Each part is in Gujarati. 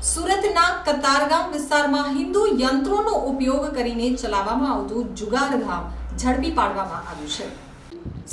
સુરતના કતારગામ વિસ્તારમાં હિન્દુ યંત્રોનો ઉપયોગ કરીને ચલાવવામાં આવતું જુગારધામ ઝડપી પાડવામાં આવ્યું છે.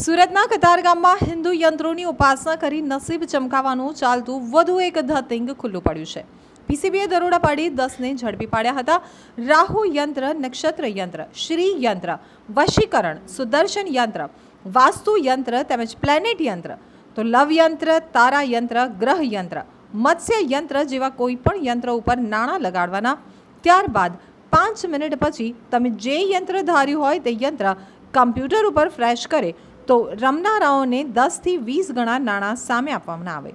સુરતના કતારગામમાં હિન્દુ યંત્રોની ઉપાસના કરી નસીબ ચમકાવવાનું ચાલતું વધુ એક ધતિંગ ખુલ્લું પડ્યું છે. પીસીબીએ દરોડા પાડી દસને ઝડપી પાડ્યા હતા. રાહુ યંત્ર, નક્ષત્ર યંત્ર, શ્રી યંત્ર, વશીકરણ, સુદર્શન યંત્ર, વાસ્તુ યંત્ર તેમજ પ્લેનેટ યંત્ર, તો લવ યંત્ર, તારા યંત્ર, ગ્રહ યંત્ર મત્સ્ય યંત્ર જેવા કોઈ પણ યંત્ર ઉપર નાણાં લગાડવાના ત્યારબાદ પાંચ મિનિટ પછી તમે જે યંત્ર ધાર્યું હોય તે યંત્ર કમ્પ્યુટર ઉપર ફ્રેશ કરે તો રમનારાઓને દસથી વીસ ગણા નાણાં સામે આપવામાં આવે.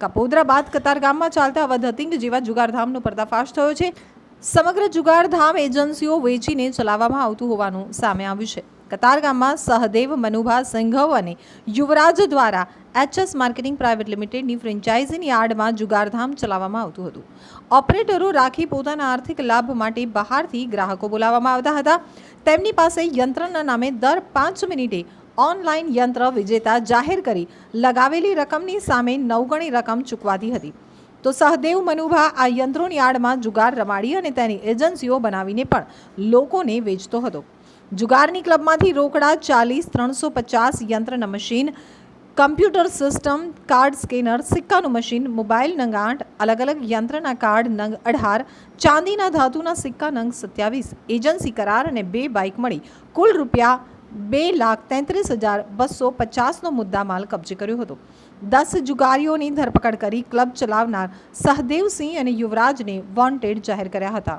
કપોદરા બાદ કતારગામમાં ચાલતા વધતિંગ જેવા જુગારધામનો પર્દાફાશ થયો છે. સમગ્ર જુગારધામ એજન્સીઓ વેચીને ચલાવવામાં આવતું હોવાનું સામે આવ્યું છે. કતારગામમાં સહદેવ મનુભા સિંઘવ અને યુવરાજ દ્વારા એચએસ માર્કેટિંગ પ્રાઇવેટ લિમિટેડની ફ્રેન્ચાઇઝીની આડમાં જુગારધામ ચલાવવામાં આવતું હતું. ઓપરેટરો રાખી પોતાના આર્થિક લાભ માટે બહારથી ગ્રાહકો બોલાવવામાં આવતા હતા. તેમની પાસે યંત્રના નામે દર પાંચ મિનિટે ઓનલાઈન યંત્ર વિજેતા જાહેર કરી લગાવેલી રકમની સામે નવગણી રકમ ચૂકવાતી હતી. તો સહદેવ મનુભા આ યંત્રોની આડમાં જુગાર રમાડી અને તેની એજન્સીઓ બનાવીને પણ લોકોને વેચતો હતો. જુગારની ક્લબમાંથી રોકડા ચાલીસ, ત્રણસો પચાસ યંત્રના machine, computer system, card scanner, સિક્કાનું machine, mobile નંગ આઠ, અલગ અલગ યંત્રના કાર્ડ નંગ અઢાર, ચાંદીના ધાતુના સિક્કા નંગ સત્યાવીસ, એજન્સી કરાર અને બે બાઇક મળી. કુલ રૂપિયા બે લાખ તેત્રીસ હજાર બસો પચાસનો મુદ્દામાલ કબજે કર્યો હતો. દસ જુગારીઓની ધરપકડ કરી ક્લબ ચલાવનાર સહદેવસિંહ અને યુવરાજને વોન્ટેડ જાહેર કર્યા હતા.